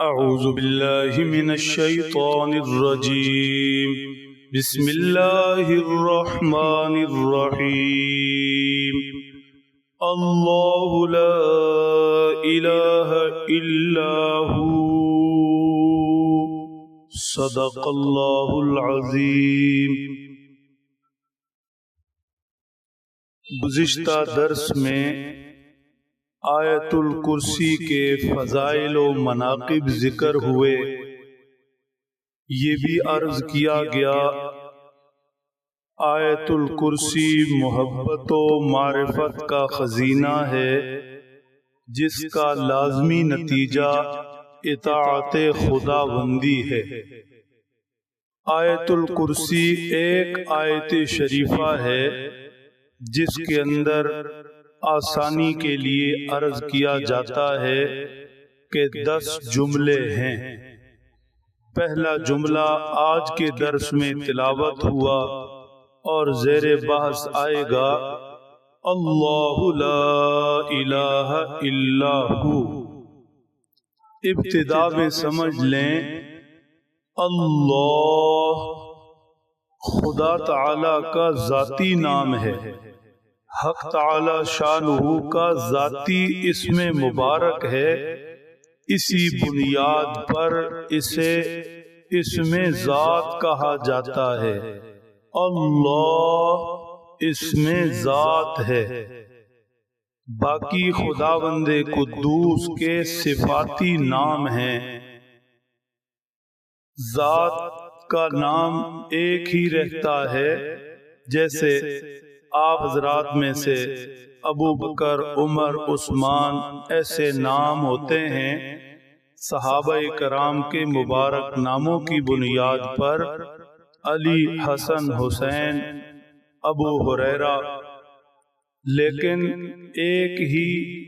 أعوذ بالله من الشيطان الرجيم. بسم الله الرحمن الرحيم. الله لا إله إلا هو. صدق الله العظيم. گزشتہ درس میں آیت الکرسی کے فضائل و مناقب ذکر ہوئے۔ یہ بھی عرض کیا گیا، آیت الکرسی محبت و معرفت کا خزینہ ہے، جس کا لازمی نتیجہ اطاعت خدا بندی ہے۔ آیت الکرسی ایک آیت شریفہ ہے، جس کے اندر آسانی کے لیے عرض کیا جاتا ہے کہ دس جملے ہیں۔ پہلا جملہ آج کے درس میں تلاوت ہوا اور زیر بحث آئے گا۔ اللہ لا الہ الا ہو۔ ابتدا میں سمجھ لیں۔ اللہ خدا تعالی کا ذاتی نام ہے۔ حق تعالی شانہ کا ذاتی اسم مبارک ہے، اسی بنیاد پر اسے اسم ذات کہا جاتا ہے۔ اللہ اسم ذات ہے۔ باقی خداوند قدوس کے صفاتی نام ہیں۔ ذات کا نام ایک ہی رہتا ہے، جیسے آپ حضرات میں سے ابو بکر، عمر، عثمان ایسے نام ہوتے ہیں، صحابہ کرام کے مبارک ناموں کی بنیاد پر علی، حسن، حسین، ابو حریرہ۔ لیکن ایک ہی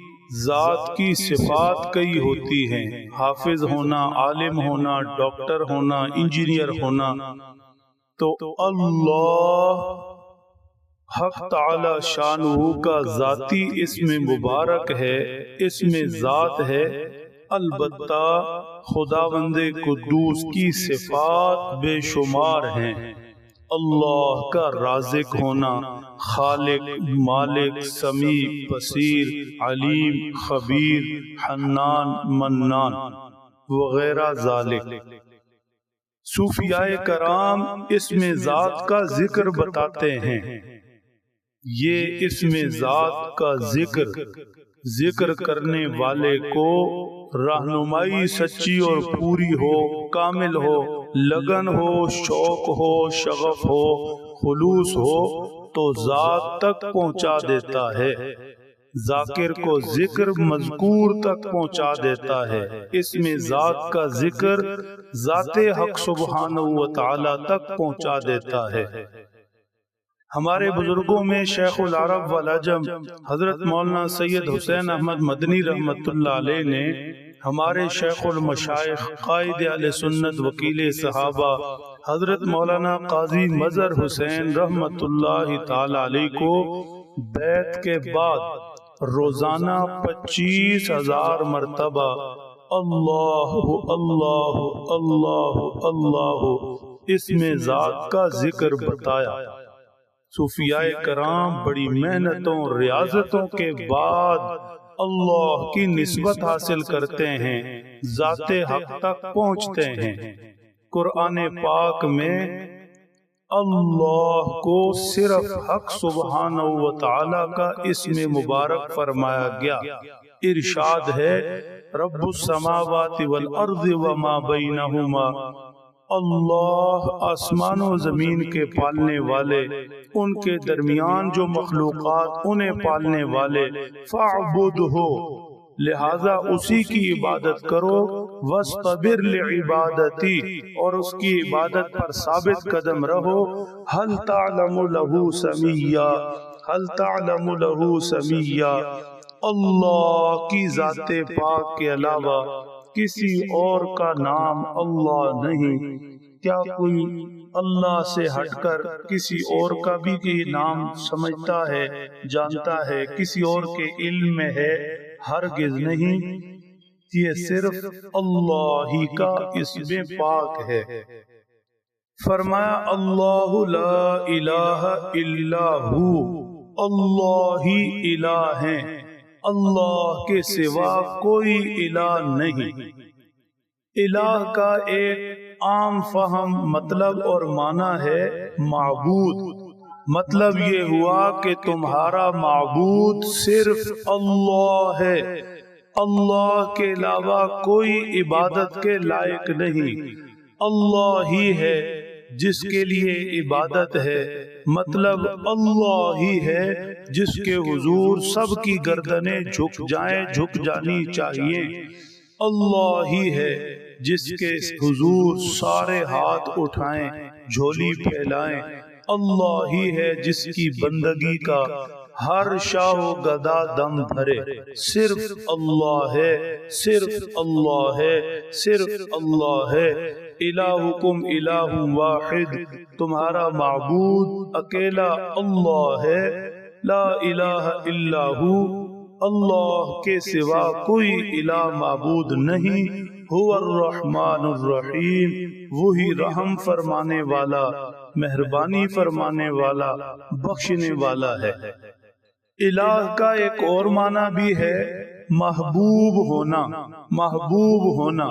ذات کی صفات کئی ہوتی ہیں، حافظ ہونا، عالم ہونا، ڈاکٹر ہونا، انجینئر ہونا۔ تو اللہ حق تعالی شانہ کا ذاتی اسم مبارک ہے، اسم ذات ہے۔ البتہ خداوند قدوس کی صفات بے شمار ہیں۔ اللہ کا رازق ہونا، خالق، مالک، سمیع، بصیر، علیم، خبیر، حنان، منان وغیرہ ذالک۔ صوفیاء کرام اسم ذات کا ذکر بتاتے ہیں۔ یہ اسم ذات کا ذکر ذکر کرنے والے کو رہنمائی سچی اور پوری ہو، کامل ہو، لگن ہو، شوق ہو، شغف ہو، خلوص ہو، تو ذات تک پہنچا دیتا ہے۔ ذاکر کو ذکر مذکور تک پہنچا دیتا ہے۔ اس میں ذات کا ذکر ذات حق سبحانہ و تعالی تک پہنچا دیتا ہے۔ ہمارے بزرگوں میں شیخ العرب والعجم حضرت مولانا سید حسین احمد مدنی رحمت اللہ علیہ نے ہمارے شیخ المشائخ قائد علیہ سنت وکیل صحابہ حضرت مولانا قاضی مظہر حسین رحمت اللہ تعالی علیہ کو بیت کے بعد روزانہ پچیس ہزار مرتبہ اللہ اللہ اللہ اللہ اس میں ذات کا ذکر بتایا۔ صوفیاء کرام بڑی محنتوں، ریاضتوں کے بعد اللہ کی نسبت حاصل کرتے ہیں، ذات حق تک پہنچتے ہیں۔ قرآن پاک میں اللہ کو صرف حق سبحانہ و تعالی کا اسم مبارک فرمایا گیا۔ ارشاد ہے، رب السماوات والارض وما بینہما۔ اللہ آسمان و زمین کے پالنے والے، ان کے درمیان جو مخلوقات انہیں پالنے والے فعبد ہو لہذا اسی کی عبادت کرو وَاسْتَبِرْ لِعِبَادَتِ اور اس کی عبادت پر ثابت قدم رہو حل تعلم له سمیہ حل تعلم له سمیہ اللہ کی ذات پاک کے علاوہ کسی اور کا نام اللہ نہیں۔ کیا کوئی اللہ سے ہٹ کر کسی اور کا بھی نام سمجھتا ہے جانتا ہے کسی اور کے علم میں ہے ہرگز نہیں۔ یہ صرف اللہ ہی کا اس میں پاک ہے۔ فرمایا اللہ لا الہ الا ہو۔ اللہ ہی الہ ہے اللہ کے سوا کوئی الہ نہیں۔ الہ کا ایک عام فہم مطلب اور معنی ہے معبود۔ مطلب یہ ہوا کہ تمہارا معبود صرف اللہ ہے۔ اللہ کے علاوہ کوئی عبادت کے لائق نہیں۔ اللہ ہی ہے۔ جس کے لیے عبادت ہے مطلب اللہ ہی ہے جس کے حضور سب کی گردنیں جھک جائیں جھک جانی چاہیے۔ اللہ ہی ہے جس کے حضور سارے ہاتھ اٹھائیں جھولی پھیلائیں۔ اللہ ہی ہے جس کی بندگی کا ہر شاہ و گدا دم بھرے۔ صرف اللہ ہے صرف اللہ ہے صرف اللہ ہے۔ الہکم الہ واحد، تمہارا معبود اکیلا اللہ ہے، لا الہ الا ہو، اللہ کے سوا کوئی الہ معبود نہیں هو الرحمن الرحیم، وہی رحم فرمانے والا، مہربانی فرمانے والا، بخشنے والا ہے۔ الہ کا ایک اور معنی بھی ہے محبوب ہونا محبوب ہونا.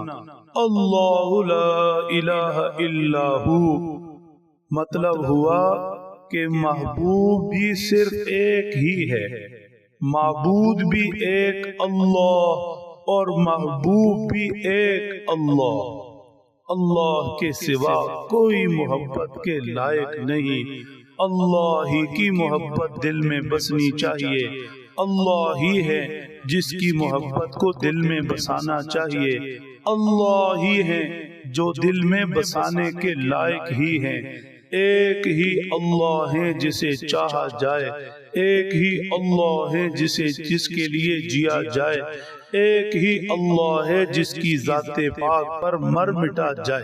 اللہ لا الہ الا ہو. مطلب ہوا کہ محبوب بھی صرف ایک ہی ہے. معبود بھی ایک اللہ اور محبوب بھی ایک اللہ. اللہ کے سوا کوئی محبت کے لائق نہیں. اللہ ہی کی محبت دل میں بسنی چاہیے. اللہ ہی ہے جس کی محبت کو دل میں بسانا چاہیے۔ اللہ ہی ہے جو دل میں بسانے کے لائق ہی ہیں ایک ہی اللہ ہے جسے چاہا جائے۔ ایک ہی اللہ ہے جسے جس کے لیے جیا جائے۔ ایک ہی اللہ ہے جس کی ذات پاک پر مر مٹا جائے۔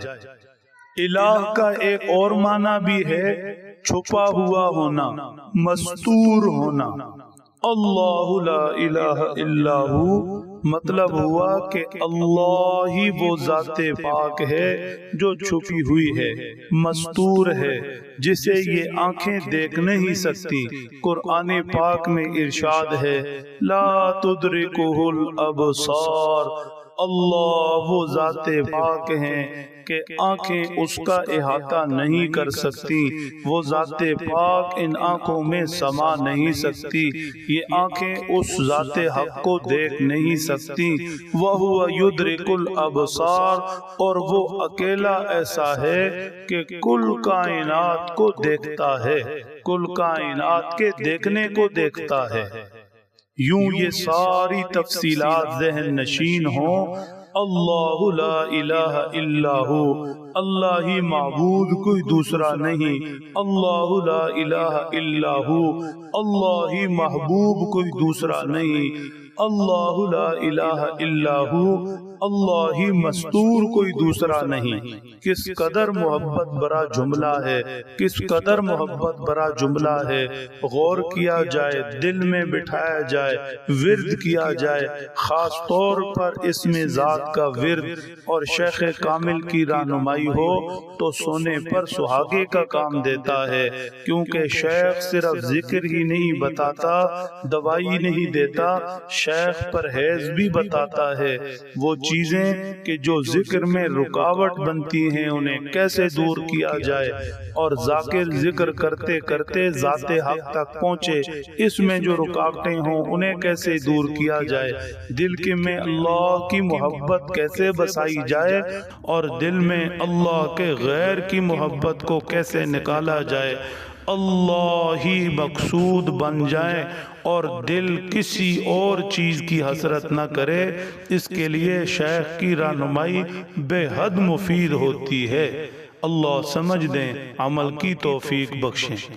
الہ کا ایک اور معنی بھی ہے چھپا ہوا ہونا۔ مستور ہونا۔ اللہ لا الہ الا ہو. مطلب ہوا کہ اللہ ہی وہ ذات پاک ہے جو چھپی ہوئی ہے مستور ہے جسے یہ آنکھیں دیکھ نہیں سکتی۔ قرآن پاک میں ارشاد ہے لا تدرکہ الابصار اللہ وہ ذات پاک ہیں کہ آنکھیں اس کا احاطہ نہیں کر سکتی۔ وہ ذات پاک ان آنکھوں میں سما نہیں سکتی۔ یہ آنکھیں اس ذات حق کو دیکھ نہیں سکتی۔ وہ یدرک الابصار اور وہ اکیلا ایسا ہے کہ کل کائنات کو دیکھتا ہے۔ کل کائنات کے دیکھنے کو دیکھتا ہے۔ یوں یہ ساری تفصیلات ذہن نشین ہوں۔ اللہ لا الہ الا ہو۔ اللہ ہی معبود کوئی دوسرا نہیں۔ اللہ لا الہ الا ہو۔ اللہ ہی محبوب کوئی دوسرا نہیں۔ اللہ لا الہ الا ہو۔ اللہ ہی مستور کوئی دوسرا نہیں۔ کس قدر محبت برا جملہ ہے۔ کس قدر محبت برا جملہ ہے۔ غور کیا جائے، دل میں بٹھایا جائے، ورد کیا جائے۔ خاص طور پر اس میں ذات کا ورد اور شیخ کامل کی رہنمائی فرمائی ہو، تو سونے پر سہاگے کا کام دیتا ہے، کیونکہ شیخ صرف ذکر ہی نہیں بتاتا، دوائی نہیں دیتا، شیخ پرہیز بھی بتاتا ہے۔ وہ چیزیں کہ جو ذکر میں رکاوٹ بنتی ہیں، انہیں کیسے دور کیا جائے؟ اور ذاکر ذکر کرتے کرتے ذات حق تک پہنچے، اس میں جو رکاوٹیں ہوں، انہیں کیسے دور کیا جائے؟ دل کے میں اللہ کی محبت کیسے بسائی جائے؟ اور دل میں اللہ اللہ کے غیر کی محبت کو کیسے نکالا جائے؟ اللہ ہی مقصود بن جائیں اور دل کسی اور چیز کی حسرت نہ کرے، اس کے لیے شیخ کی رہنمائی بے حد مفید ہوتی ہے۔ اللہ سمجھ دیں، عمل کی توفیق بخشیں۔